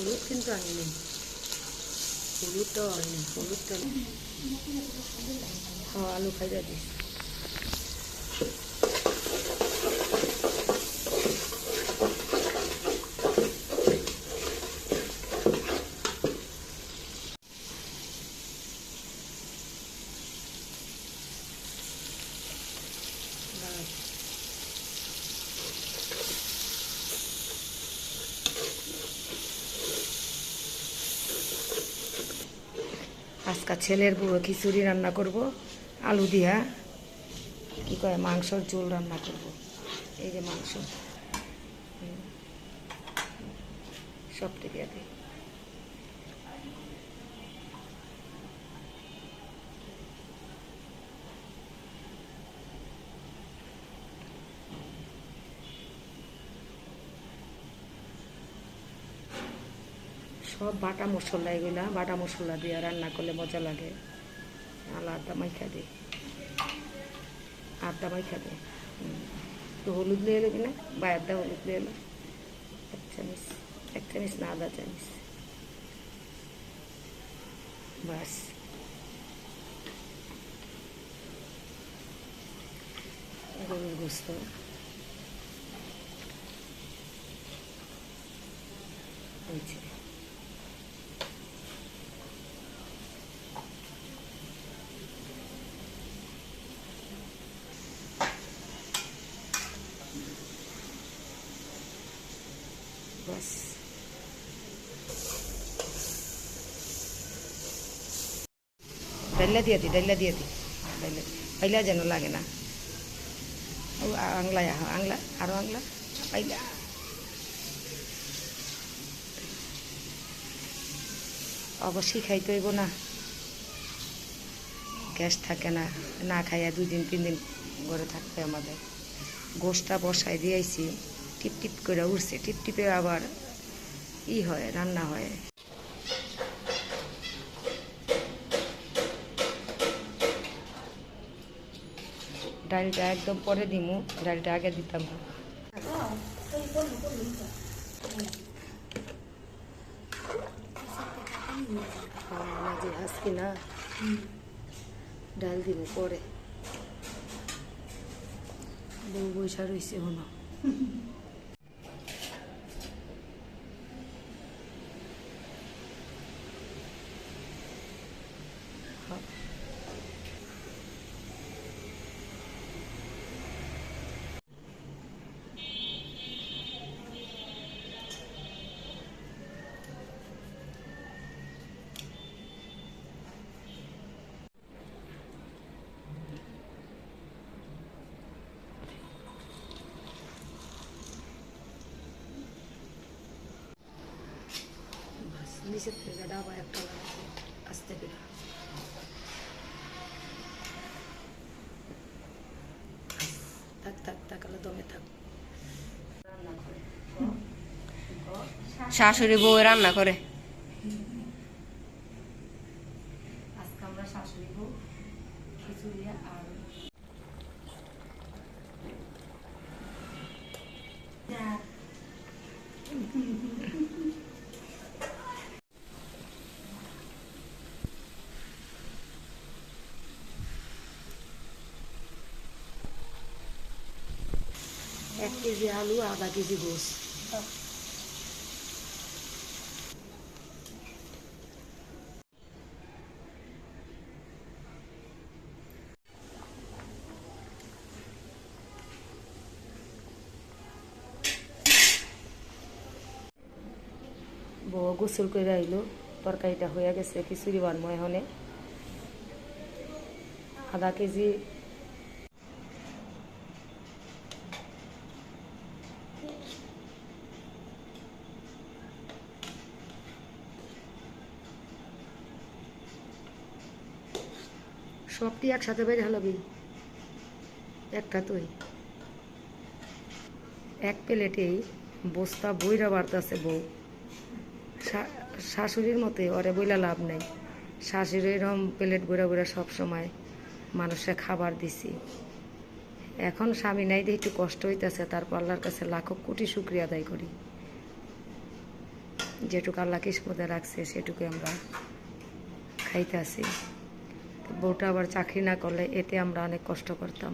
হলুদ কিন্তু আনিনি হলুদটাও আনিনি হলুদটা হ্যাঁ আলু খাইয়া দিস আজকা ছেলের বুড়ো খিচুড়ি রান্না করব, আলু দিয়া, কি কয়, মাংসর ঝোল রান্না করব। এই যে মাংস। সব থেকে দিয়ে সব বাটা মশলা এগুলা, বাটা মশলা দিয়ে রান্না করলে মজা লাগে। আলাদা মাইখা দিই আদা মাইখা দিই তো হলুদ লিয়ে এলো কিনা বা আদা হলুদ লিয়ে এলো এক চামিচ এক চামিচ না আদা চামিচ। বাস গরুর গোস্ত। হয়েছে বাস ডাইলা দিয়ে দি ডাইলা দিয়ে দি ডাইলা পাইলা যেন লাগে না ও আংলা আংলা আরও আংলা পাইলা অবশ্যই খাইতে হইব না গ্যাস থাকে না না খাইয়া দুই দিন তিন দিন ঘরে থাকতে আমাদের গোষ্ঠটা বসাই দিয়েছি টিপ টিপ করে উঠছে টিপ টিপে আবার ই হয় রান্না হয়। ডালটা একদম পরে দিমু ডালটা আগে দিতাম। আজকে না ডাল দিব পরে। বউ বৈশা রয়েছে হনো ডাবা একটা লাগাবো থাক। থাক থাকালে দমে থাক। রান্না করে শাশুড়ি বউ রান্না করে। আজকে আমরা শাশুড়ি বউ খিচুড়ি আর এক কেজি আলু, আধা কেজি গোস বউ গোসল করে আইলো, তরকারিটা হয়ে গেছে খিচুড়ি বানবো এখানে। আধা কেজি সবটি একসাথে বের হলাবি একটা তুই। এক প্লেটেই বস্তা বইরা বাড়তেছে বউ। শাশুড়ির মতে ওরে বইলা লাভ নাই। শাশুড়ি এরম প্লেট বইরা সব সময় মানুষে খাবার দিছি। এখন স্বামী নাই দিয়ে একটু কষ্ট হইতেছে তারপর আল্লাহর কাছে লাখো কোটি শুক্রিয়া আদায় করি। যেটুকু আল্লাহ কিসমতে রাখছে সেটুকু আমরা খাইতে আসি বউটা আবার চাকরি না করলে এতে আমরা অনেক কষ্ট করতাম।